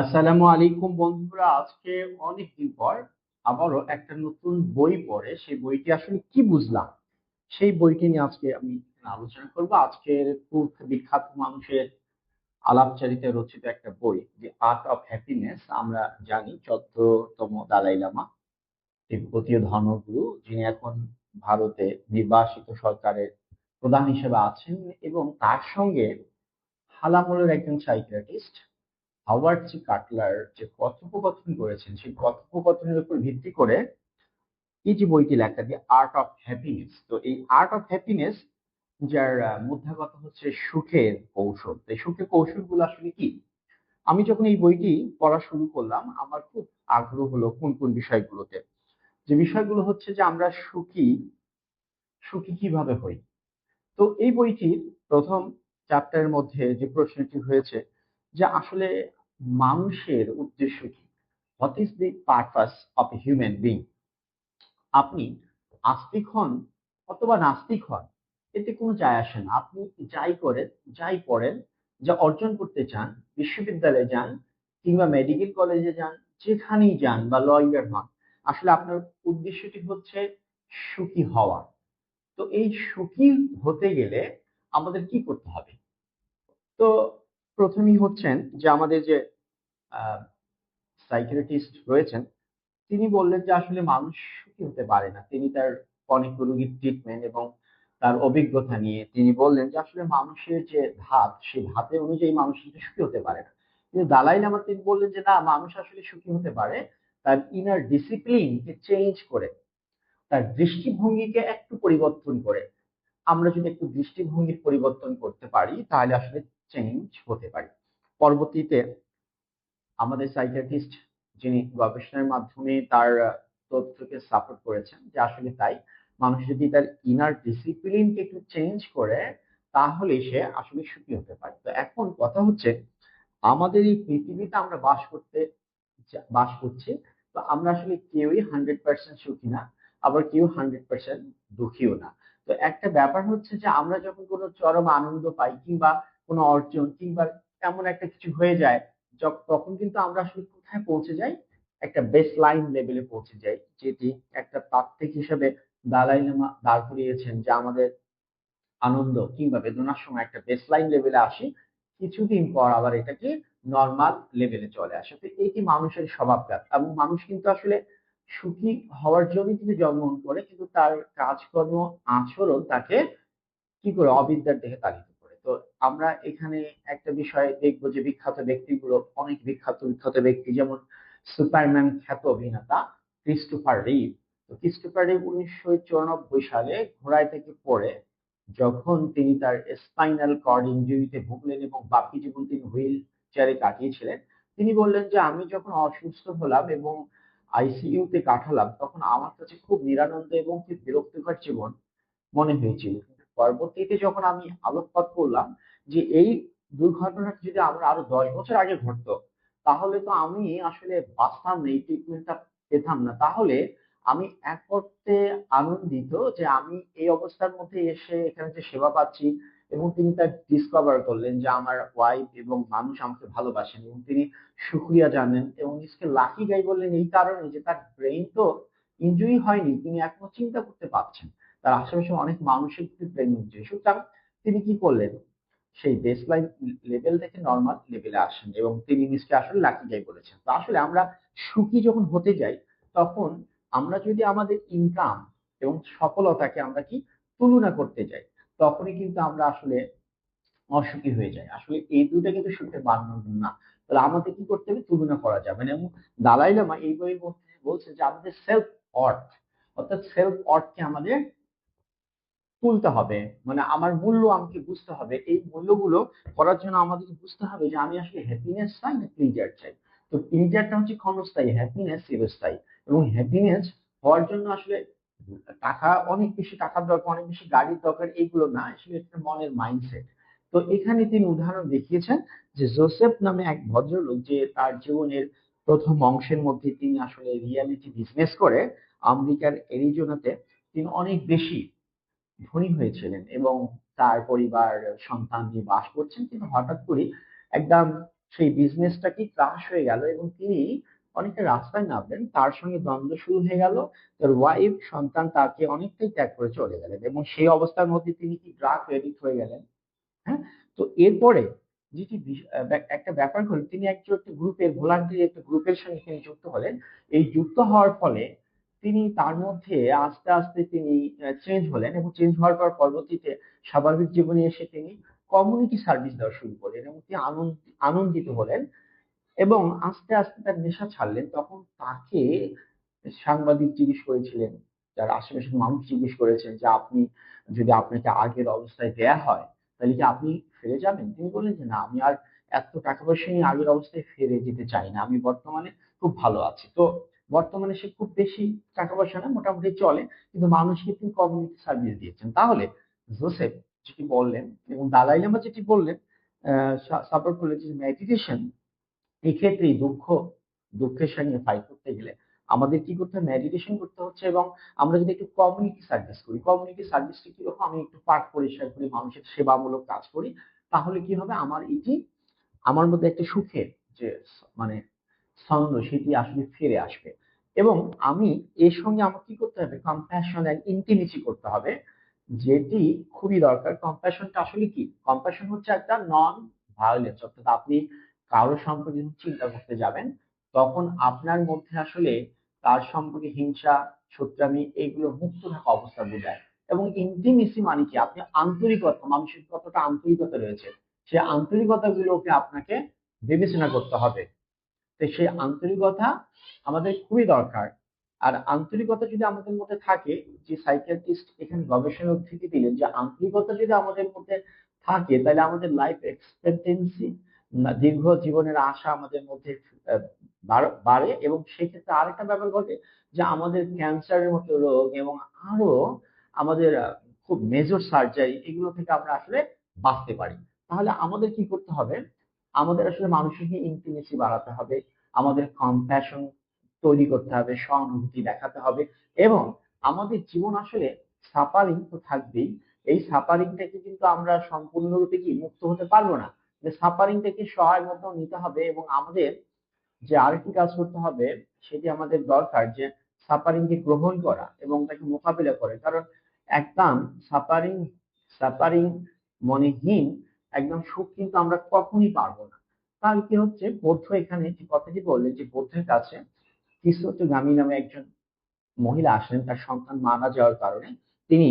আসসালামু আলাইকুম বন্ধুরা, আজকে অনেকদিন পর আবারও একটা নতুন বই পড়ে। সেই বইটি আসলে কি বুঝলাম? সেই বইটি নিয়ে আজকে আমি আলোচনা করব। আজকের খুব বিখ্যাত মানুষের আলাপচারিতায় রচিত একটা বই যে আর্ট অফ হ্যাপিনেস আমরা জানি, চোদ্দতম দালাই লামা তিব্বতীয় ধর্মগুরু, যিনি এখন ভারতে নির্বাসিত সরকারের প্রধান হিসেবে আছেন এবং তার সঙ্গে হালামলের একজন সাইকিয়াট্রিস্ট হাওয়ার্ড জি কাটলার যে কথোপকথন করেছেন, সেই কথোপকথনের উপর ভিত্তি করে এই যে বইটি লেখা যে আর্ট অফ হ্যাপিনেস তো এই আর্ট অফ হ্যাপিনেস যার কথা হচ্ছে সুখের কৌশল। এই সুখের কৌশলগুলো আসলে কি? আমি যখন এই বইটি পড়া শুরু করলাম, আমার খুব আগ্রহ হলো কোন কোন বিষয়গুলোতে। যে বিষয়গুলো হচ্ছে যে আমরা সুখী সুখী কীভাবে হই? তো এই বইটির প্রথম চ্যাপ্টারের মধ্যে যে প্রশ্নটি হয়েছে যে আসলে মানুষের উদ্দেশ্য কি? What is the purpose of a human being আপনি আস্তিক হন অথবা নাস্তিক হন, এতে কোনো যায় আসে না। আপনি যাই করেন, যাই পড়েন, যা অর্জন করতে চান, বিশ্ববিদ্যালয়ে যান কিংবা মেডিকেল কলেজে যান, যেখানেই যান বা লয়ার হন, আসলে আপনার উদ্দেশ্যটি হচ্ছে সুখী হওয়া। তো এই সুখী হতে গেলে আমাদের কি করতে হবে? তো প্রথমেই হচ্ছেন যে আমাদের যে সাইকিয়াট্রিস্ট রয়েছেন, তিনি বললেন যে আসলে মানুষ সুখী হতে পারে না। তিনি তার অনেক রোগীর ট্রিটমেন্ট এবং তার অভিজ্ঞতা নিয়ে তিনি বললেন যে আসলে মানুষের যে ধাপ সেই ধাপের অনুযায়ী মানুষ কিন্তু সুখী হতে পারে না। কিন্তু দালাই লামা তিনি বললেন যে না, মানুষ আসলে সুখী হতে পারে তার ইনার ডিসিপ্লিনকে চেঞ্জ করে, তার দৃষ্টিভঙ্গিকে একটু পরিবর্তন করে। আমরা যদি একটু দৃষ্টিভঙ্গির পরিবর্তন করতে পারি, তাহলে আসলে চেঞ্জ হতে পারি। পরবর্তীতে আমাদের সাইকিয়াট্রিস্ট যিনি গবেষণার মাধ্যমে তার তথ্যকে সাপোর্ট করেছেন যে আসলে তাই, মানুষ যদি তার ইনার ডিসিপ্লিনকে একটু চেঞ্জ করে, তাহলে সে আসলে সুখী হতে পারে। তো এখন কথা হচ্ছে, আমাদের এই পৃথিবীতে আমরা বাস করতে বাস করছি, তো আমরা আসলে কেউই হান্ড্রেড পার্সেন্ট সুখী না, আবার কেউ হান্ড্রেড পার্সেন্ট দুঃখীও না। তো একটা ব্যাপার হচ্ছে যে আমরা যখন কোনো চরম আনন্দ পাই কিংবা কোনো অর্জন কিংবা এমন একটা কিছু হয়ে যায় তখন কিন্তু আমরা আসলে কোথায় পৌঁছে যাই? একটা বেস লাইন লেভেলে পৌঁছে যাই, যেটি একটা তাত্ত্বিক হিসেবে দালাই লামা দাঁড় করিয়েছেন যে আমাদের আনন্দ কিংবা বেদনার সময় একটা বেস লাইন লেভেলে আসি, কিছুদিন পর আবার এটাকে নর্মাল লেভেলে চলে আসে। তো এটি মানুষের স্বভাবজাত এবং মানুষ কিন্তু আসলে সুখী হওয়ার জন্য কিন্তু জন্মগ্রহণ করে, কিন্তু তার কাজকর্ম আচরণ তাকে কি করে অবিদ্যার তাড়িত করে তো আমরা এখানে একটা বিষয় দেখব যে বিখ্যাত ব্যক্তিগুলো, অনেক বিখ্যাত বিখ্যাত ব্যক্তি যেমন সুপারম্যান খ্যাত অভিনেতা ক্রিস্টোফার রিভ। তো ক্রিস্টোফার রিভ উনিশশো চুরানব্বই সালে ঘোড়ায় থেকে পড়ে, যখন তিনি তার স্পাইনাল কর্ড ইনজুরিতে ভুগলেন এবং বাকি জীবন তিনি হুইল চেয়ারে কাটিয়েছিলেন, তিনি বললেন যে আমি যখন অসুস্থ হলাম এবং আইসিইউতে কাটালাম, তখন আমার কাছে খুব নিরানন্দ এবং খুব বিরক্তিকর জীবন মনে হয়েছিল। পরবর্তীতে যখন আমি আলোকপাত করলাম যে এই দুর্ঘটনাটা যদি আমরা আরও দশ বছর আগে ঘটতো, তাহলে তো আমি আসলে বাঁচতাম না, এই ট্রিটমেন্টটা পেতাম না। তাহলে আমি এক অর্থে আনন্দিত যে আমি এই অবস্থার মধ্যে এসে এখানে যে সেবা পাচ্ছি এবং তিনি তার ডিসকভার করলেন যে আমার ওয়াইফ এবং মানুষ আমাকে ভালোবাসেন এবং তিনি শুক্রিয়া জানেন এবং নিজকে লাকি গাই বললেন। এই কারণে যে তার ব্রেইন তো ইনজুরি হয়নি, তিনি এখনও চিন্তা করতে পারছেন। তার আশেপাশে অনেক মানুষের কিন্তু ব্রেন ইনজুরি সুতরাং তিনি কি করলেন? সেই বেসলাইন লেভেল থেকে নর্মাল লেভেলে আসেন এবং তিনি নিজকে আসলে লাকি গাই বলেছেন। তো আসলে আমরা সুখী যখন হতে যাই, তখন আমরা যদি আমাদের ইনকাম এবং সফলতাকে আমরা কি তুলনা করতে যাই, তখনই কিন্তু আমরা আসলে অসুখী হয়ে যাই। আসলে এই দুটো কিন্তু সুখের মানদণ্ড না। তাহলে আমাদের কি করতে হবে? তুলনা করা যাবে না। এবং দালাই লামা এই মধ্যে বলছে যে আমাদের সেলফ অর্থ অর্থাৎ সেলফ অর্থকে আমাদের তুলতে হবে। মানে আমার মূল্য আমাকে বুঝতে হবে। এই মূল্যগুলো করার জন্য আমাদেরকে বুঝতে হবে যে আমি আসলে হ্যাপিনেস চাই না প্লিজার চাই। তো প্লিজারটা হচ্ছে ক্ষণস্থায়ী হ্যাপিনেস চিরস্থায়ী। এবং হ্যাপিনেস হওয়ার জন্য আসলে টাকা, অনেক বেশি টাকার দরকার, অনেক বেশি গাড়ির দরকার, এইগুলো না। আসলে একটা মনের মাইন্ডসেট তো এখানে তিনি উদাহরণ দেখিয়েছেন যে জোসেফ নামে এক ভদ্রলোক যে তার জীবনের প্রথম অংশের মধ্যে তিনি আসলে রিয়ালিটি বিজনেস করে, আমেরিকার এরিজোনাতে তিনি অনেক বেশি ধনী হয়েছিলেন এবং তার পরিবার, সন্তান নিয়ে বাস করছেন। কিন্তু হঠাৎ করে একদম সেই বিজনেসটা কি ক্রাশ হয়ে গেল এবং তিনি অনেকটা রাস্তায় নামলেন। তার সঙ্গে দ্বন্দ্ব শুরু হয়ে গেল। তার ওয়াইফ সন্তান তাকে অনেকটাই ত্যাগ করে চলে গেলেন এবং সেই অবস্থার মধ্যে তিনি কি ড্রাগ এডিক্ট হয়ে গেলেন। হ্যাঁ? তো এরপরে যেটি একটা ব্যাপার হল, তিনি একজন একটা গ্রুপের ভোলান্টিয়ার একটা গ্রুপের সঙ্গে তিনি যুক্ত হলেন। এই যুক্ত হওয়ার ফলে তিনি তার মধ্যে আস্তে আস্তে তিনি চেঞ্জ হলেন এবং চেঞ্জ হওয়ার পর পরবর্তীতে স্বাভাবিক জীবনে এসে তিনি কমিউনিটি সার্ভিস দেওয়া শুরু করলেন এবং তিনি আনন্দিত হলেন এবং আস্তে আস্তে তার নেশা ছাড়লেন। তখন তাকে সাংবাদিক জিজ্ঞেস করেছিলেন, যার আশেপাশের মানুষ জিজ্ঞেস করেছেন যে, আপনি যদি আপনাকে আগের অবস্থায় দেয়া হয়, তাহলে কি আপনি ফিরে যাবেন? তিনি বললেন যে, না, আমি আর এত টাকা পয়সা নিয়ে আগের অবস্থায় ফিরে যেতে চাই না। আমি বর্তমানে খুব ভালো আছি। তো বর্তমানে সে খুব বেশি টাকা পয়সা না, মোটামুটি চলে, কিন্তু মানুষকে তিনি কমিউনিটি সার্ভিস দিয়েছেন। তাহলে জোসেফ যেটি বললেন এবং দালাই লামা যেটি বললেন সাপোর্ট মেডিটেশন এই ক্ষেত্রে দুঃখ, দুঃখের সঙ্গে ফাইট করতে গেলে আমাদের কি করতে হবে মেডিটেশন করতে হচ্ছে এবং আমরা যদি একটু কমিউনিটি সার্ভিস করি, কমিউনিটি সার্ভিসটা কীরকম আমি একটু পার্ক পরিষ্কার করি মানুষের সেবামূলক কাজ করি, তাহলে কি হবে? আমার এটি আমার মধ্যে একটা সুখের যে মানে ছন্দ সেটি আসলে ফিরে আসবে। এবং আমি এর সঙ্গে আমার কি করতে হবে? কম্প্যাশন অ্যান্ড ইন্টিমেসি করতে হবে, যেটি খুবই দরকার। কম্প্যাশনটা আসলে কি? কম্প্যাশন হচ্ছে একটা নন ভায়োলেন্স অর্থাৎ আপনি কারও সম্পর্কে চিন্তা করতে যাবেন, তখন আপনার মধ্যে আসলে তার সম্পর্কে হিংসা সত্যামি এগুলো মুক্ত থাকা অবস্থা বোঝায়। এবং ইন্টিমেসি মানে কি? আপনি আন্তরিকতা, মানুষের কতটা আন্তরিকতা রয়েছে, সেই আন্তরিকতা গুলোকে আপনাকে বিবেচনা করতে হবে। তো সেই আন্তরিকতা আমাদের খুবই দরকার। আর আন্তরিকতা যদি আমাদের মধ্যে থাকে, যে সাইকিয়াট্রিস্ট এখানে গবেষণা উদ্ধৃতি দিলেন, যে আন্তরিকতা যদি আমাদের মধ্যে থাকে, তাহলে আমাদের লাইফ এক্সপেক্টেন্সি দীর্ঘ জীবনের আশা আমাদের মধ্যে বাড়ে এবং সেক্ষেত্রে আরেকটা ব্যাপার ঘটে যে আমাদের ক্যান্সারের মতো রোগ এবং আরও আমাদের খুব মেজর সার্জারি এগুলো থেকে আমরা আসলে বাঁচতে পারি। তাহলে আমাদের কি করতে হবে? আমাদের আসলে মানুষের কি ইন্টিমেসি বাড়াতে হবে, আমাদের কম্প্যাশন তৈরি করতে হবে, সহানুভূতি দেখাতে হবে এবং আমাদের জীবন আসলে সাপারিং তো থাকবেই। এই সাপারিং থেকে কিন্তু আমরা সম্পূর্ণরূপে কি মুক্ত হতে পারব না? যে সাপারিং থেকে সহায় মতো নিতে হবে এবং আমাদের যে আরেকটি কাজ করতে হবে, সেটি আমাদের দরকার যে সাপারিংকে গ্রহণ করা এবং তাকে মোকাবিলা করে। কারণ একদম সাফারিং সাপারিং মনেহীন একদম সুখ কিন্তু আমরা কখনই পারব না। তাহলে কি হচ্ছে বৌদ্ধ এখানে যে কথাটি বললেন যে বৌদ্ধের কাছে গামী নামে একজন মহিলা আসলেন, তার সন্তান মারা যাওয়ার কারণে। তিনি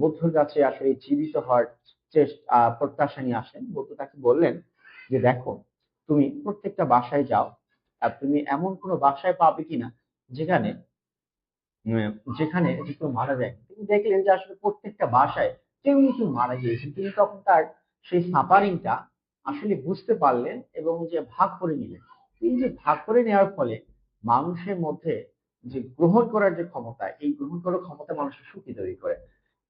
বৌদ্ধর কাছে আসলে জীবিত হওয়ার চেষ্টা প্রত্যাশা নিয়ে আসেন বৌদ্ধ তাকে বললেন যে, দেখো, তুমি প্রত্যেকটা বাসায় যাও, আর তুমি এমন কোনো বাসায় পাবে কিনা যেখানে যেখানে মারা যায়? তিনি দেখলেন যে আসলে প্রত্যেকটা বাসায় কেউ কেউ মারা গিয়েছেন তিনি তখন তার সেই সাপারিংটা আসলে বুঝতে পারলেন এবং যে ভাগ করে নিলেন। এই যে ভাগ করে নেওয়ার ফলে মানুষের মধ্যে যে গ্রহণ করার যে ক্ষমতা, এই গ্রহণ করার ক্ষমতা মানুষের সুখী তৈরি করে।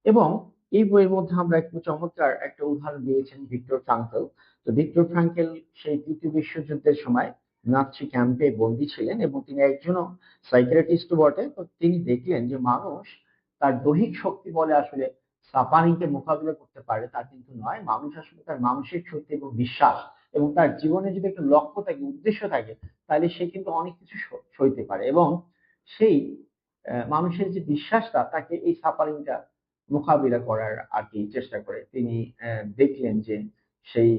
এবং এই বইয়ের মধ্যে আমরা একটু চমৎকার একটা উদাহরণ দিয়েছেন ভিক্টর ফ্রাঙ্কেল। তো ভিক্টর ফ্রাঙ্কেল সেই তৃতীয় বিশ্বযুদ্ধের সময় নাৎসি ক্যাম্পে বন্দী ছিলেন এবং তিনি একজনও সাইকিয়াট্রিস্ট বটে। তো তিনি দেখলেন যে মানুষ তার দৈহিক শক্তি বলে আসলে সাপানিকে মোকাবিলা করতে পারে তা কিন্তু নয়। মানুষ আসলে তার মানসিক শক্তি এবং বিশ্বাস এবং তার জীবনে যদি একটা লক্ষ্য থাকে, উদ্দেশ্য থাকে, তাহলে সে কিন্তু অনেক কিছু সইতে পারে এবং সেই মানুষের যে বিশ্বাসটা, তাকে এই সাপারিংটা মোকাবিলা করার আর কি চেষ্টা করে। তিনি দেখলেন যে সেই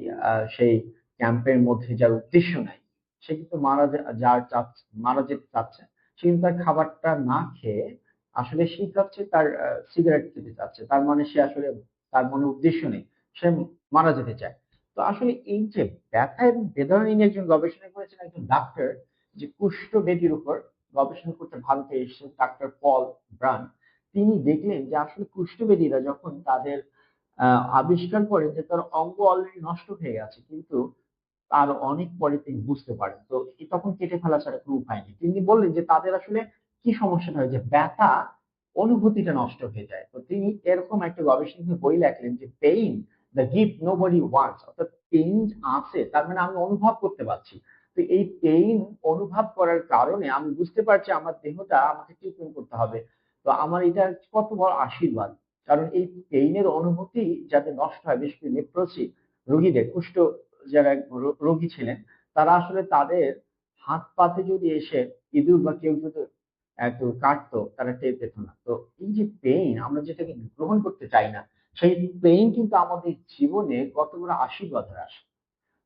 সেই ক্যাম্পের মধ্যে যার উদ্দেশ্য নাই, সে কিন্তু মারা যার চাচ্ছে, মারা যেতে চাচ্ছে, সে কিন্তু তার খাবারটা না খেয়ে আসলে সে চাচ্ছে তার সিগারেট খেতে চাচ্ছে। তার মানে সে আসলে তার মনে উদ্দেশ্য নেই। সে মারা যেতে চায়। তো আসলে এই যে ব্যথা এবং বেদনা নিয়ে একজন গবেষণা করেছেন একজন ডাক্তার যে কুষ্ঠ বেদির উপর গবেষণা করতে ভারতে এসেছেন ডাক্তার পল ব্রান তিনি দেখলেন যে আসলে কুষ্ঠবেদীরা যখন তাদের আবিষ্কার করে যে তার অঙ্গ অলরেডি নষ্ট হয়ে গেছে, কিন্তু তার অনেক পরে তিনি বুঝতে পারেন। তো তখন কেটে ফেলা ছাড়া কোনো উপায় নেই। তিনি বললেন যে তাদের আসলে কি সমস্যাটা হয় যে ব্যথা অনুভূতিটা নষ্ট হয়ে যায়। তো তিনি এরকম একটা গবেষণা বই লেখলেন যে pain the gift nobody wants অর্থাৎ পেইন আছে, তার মানে আমি অনুভব করতে পারছি। তো এই পেইন অনুভব করার কারণে আমি বুঝতে পারছি আমার দেহটা আমাকে ট্রিটমেন্ট করতে হবে। তো আমার এটা কত বড় আশীর্বাদ। কারণ এই পেইনের অনুভূতি যাতে নষ্ট হয়, বিশেষ করে নেপ্রোসি রোগীদের, কুষ্ঠ যারা রোগী ছিলেন, তারা আসলে তাদের হাত পাতে যদি এসে ইঁদুর বা কেউ যদি একটু কাটতো, তারা টের পেত না। তো এই যে পেইন আমরা যেটাকে গ্রহণ করতে চাই না, সেই পেইন কিন্তু আমাদের জীবনে কত বড় আশীর্বাদ হয়ে আসে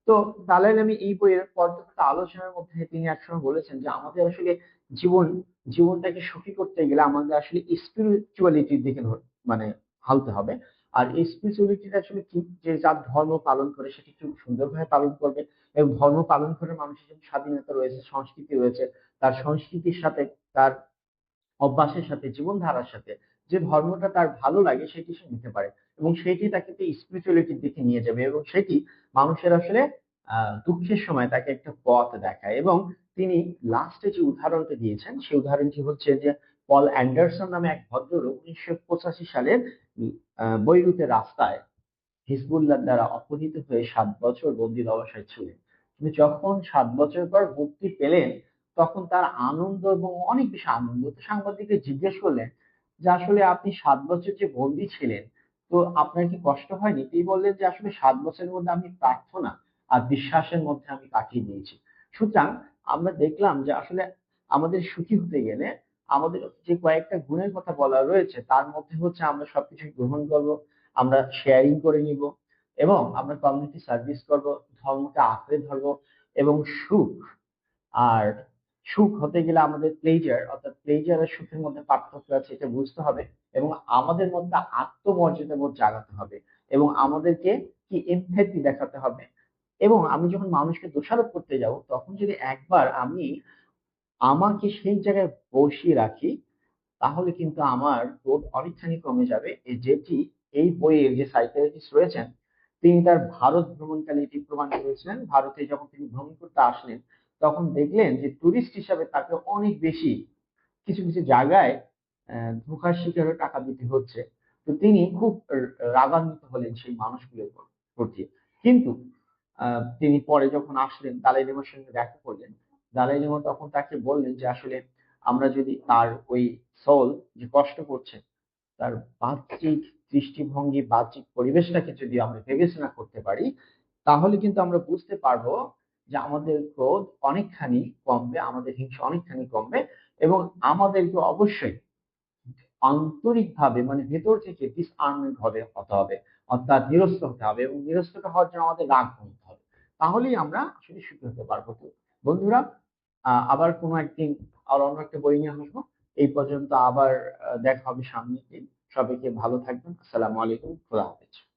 তো দালাই আমি এই বইয়ের পর্যাপ্ত আলোচনার মধ্যে তিনি একসময় বলেছেন যে, আমাদের আসলে জীবন, জীবনটাকে সুখী করতে গেলে আমাদের আসলে স্পিরিচুয়ালিটির দিকে মানে হালতে হবে। আর এই স্পিরিচুয়ালিটিটা আসলে কি? যে যার ধর্ম পালন করে সেটি খুব সুন্দরভাবে পালন করবে এবং ধর্ম পালন করে মানুষের যেমন স্বাধীনতা রয়েছে, সংস্কৃতি রয়েছে, তার সংস্কৃতির সাথে, তার অভ্যাসের সাথে, জীবনধারার সাথে যে ধর্মটা তার ভালো লাগে সেটি সে নিতে পারে এবং সেটি তাকে স্পিরিচুয়ালিটির দিকে নিয়ে যাবে এবং সেটি মানুষের আসলে দুঃখের সময় তাকে একটা পথ দেখায় এবং তিনি লাস্টে যে উদাহরণটা দিয়েছেন, সেই উদাহরণটি হচ্ছে যে পল অ্যান্ডারসন নামে এক ভদ্রলোক উনিশশো পঁচাশি সালের বৈরুতের রাস্তায় হিজবুল্লাহ দ্বারা অপহৃত হয়ে সাত বছর বন্দির অবস্থায় ছিলেন কিন্তু যখন সাত বছর পর মুক্তি পেলেন, তখন তার আনন্দ এবং অনেক বেশি আনন্দ সাংবাদিককে জিজ্ঞেস করলেন, যে আসলে আপনি সাত বছর যে বন্দী ছিলেন, তো আপনার কি কষ্ট হয়নি? তিনি বললেন যে, আসলে সাত বছরের মধ্যে আমি প্রার্থনা আর বিশ্বাসের মধ্যে আমি কাটিয়ে দিয়েছি। সুতরাং আমরা দেখলাম যে আসলে আমাদের সুখী হতে গেলে আমাদের যে কয়েকটা গুণের কথা বলা রয়েছে, তার মধ্যে হচ্ছে আমরা সবকিছু গ্রহণ করব, আমরা শেয়ারিং করে নিব এবং আমরা কমিউনিটি সার্ভিস করব, ধর্মকে আঁকড়ে ধরবো এবং সুখ, আর সুখ হতে গেলে আমাদের প্লেজার অর্থাৎ প্লেজার আর সুখের মধ্যে পার্থক্য আছে, এটা বুঝতে হবে এবং আমাদের মধ্যে আত্মমর্যাদা বোধ জাগাতে হবে এবং আমাদেরকে কি এমপ্যাথি দেখাতে হবে। এবং আমি যখন মানুষকে দোষারোপ করতে যাব, তখন যদি একবার আমি আমাকে সেই জায়গায় বসিয়ে রাখি, তাহলে কিন্তু আমার বোধ অনেকখানি কমে যাবে। যেটি, এই বইয়ের যে সাইকিয়াট্রিস্ট রয়েছেন, তিনি তার ভারত ভ্রমণকালে এটি প্রমাণ করেছিলেন। ভারতে যখন তিনি ভ্রমণ করতে আসলেন, তখন দেখলেন যে টুরিস্ট হিসাবে তাকে অনেক বেশি কিছু কিছু জায়গায় ধোঁকার শিকার টাকা দিতে হচ্ছে। তো তিনি খুব রাগান্বিত হলেন সেই মানুষগুলোর প্রতি। কিন্তু তিনি পরে যখন আসলেন দালাই লামার সঙ্গে দেখা করলেন দালাই লামা তখন তাকে বললেন যে, আসলে আমরা যদি তার ওই সোল যে কষ্ট করছে, তার বাহ্যিক দৃষ্টিভঙ্গি, বাহ্যিক পরিবেশটাকে যদি আমরা বিবেচনা করতে পারি, তাহলে কিন্তু আমরা বুঝতে পারব যে আমাদের ক্রোধ অনেকখানি কমবে, আমাদের হিংসা অনেকখানি কমবে এবং আমাদেরকে অবশ্যই আন্তরিকভাবে মানে ভেতর থেকে ডিসআর্মমেন্ট হবে হতে হবে, অর্থাৎ নিরস্ত হতে হবে এবং নিরস্তটা হওয়ার জন্য আমাদের রাগ কমতে হবে। তাহলেই আমরা আসলে সুখী হতে পারব। বন্ধুরা আবার কোনো একদিন আর অন্য একটা বই নিয়ে আসব। এই পর্যন্ত আবার দেখা হবে সামনের দিন। সবাইকে ভালো থাকবেন। আসসালামু আলাইকুম। খোদা হাফেজ।